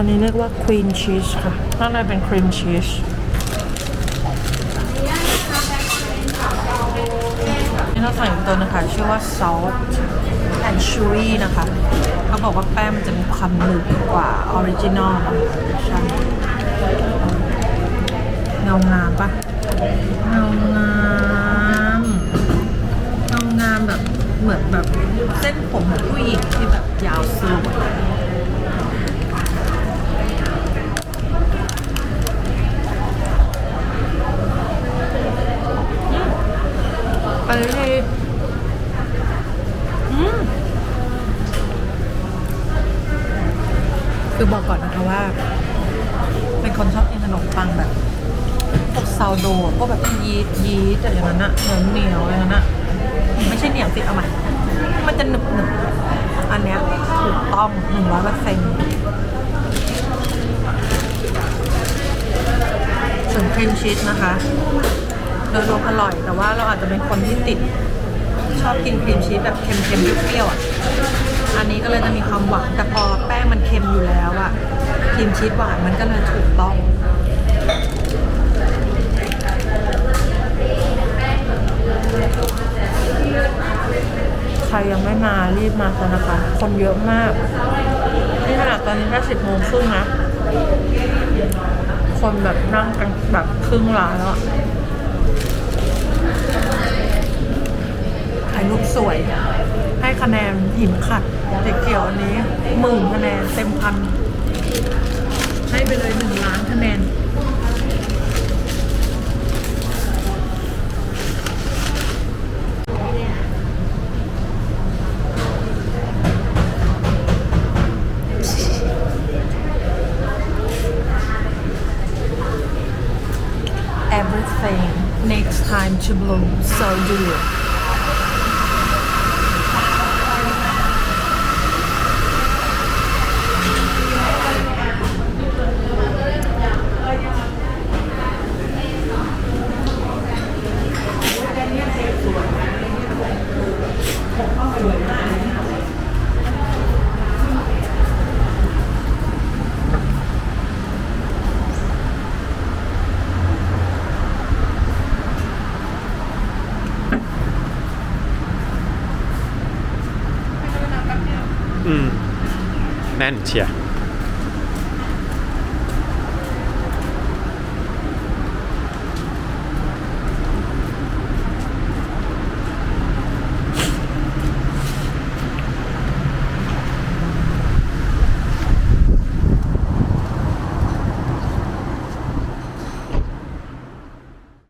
อันนี้เรียกว่าครีมชีสค่ะข้างในเป็นครีมชีสนี่เราสั่งอีกตัวนะคะ ชื่อว่า salt and chewy นะคะเขาบอกว่าแป้งมันจะมีความหนึบกว่าออริจินอลนะคะใช่เงางามปะเงางามเงางามแบบเหมือนแบบเส้นผมของผู้หญิงที่แบบยาวสลวย ไป เลยคือบอกก่อนนะคะว่า เป็นคนชอบกินขนมปังแบบพวกซาวโดพวกแบบยีสยีสต์แต่อย่างนั้นอะเหนียวเหนียวอย่างนั้นอะไม่ใช่เหนียวสิเอาใหม่มันจะหนึบหนึบอันเนี้ยถูกต้องหนึ่งร้อยเปอร์เซ็นต์ส่วนครีมชีสนะคะ โดยรวมอร่อย แต่ว่าเราอาจจะเป็นคนที่ติด ชอบกินครีมชีสแบบเค็มๆเปรี้ยวๆอะอันนี้ก็เลยจะมีความหวานแต่พอแป้งมันเค็มอยู่แล้วอะครีมชีสหวานมันก็เลยถูกต้องใครยังไม่มารีบมากันนะคะ คนเยอะมาก ที่ขนาดตอนนี้แค่สิบโมงครึ่งนะ คนแบบนั่งกันแบบครึ่งร้านแล้วอะ ถ่ายรูปสวย ให้คะแนนหินขัดสีเขียวอันนี้หมื่นคะแนนเต็มพัน ให้ไปเลยหนึ่งล้านคะแนน Everything next time to bloom, so do it. อื แน่นเชียร์